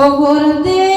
খবর দে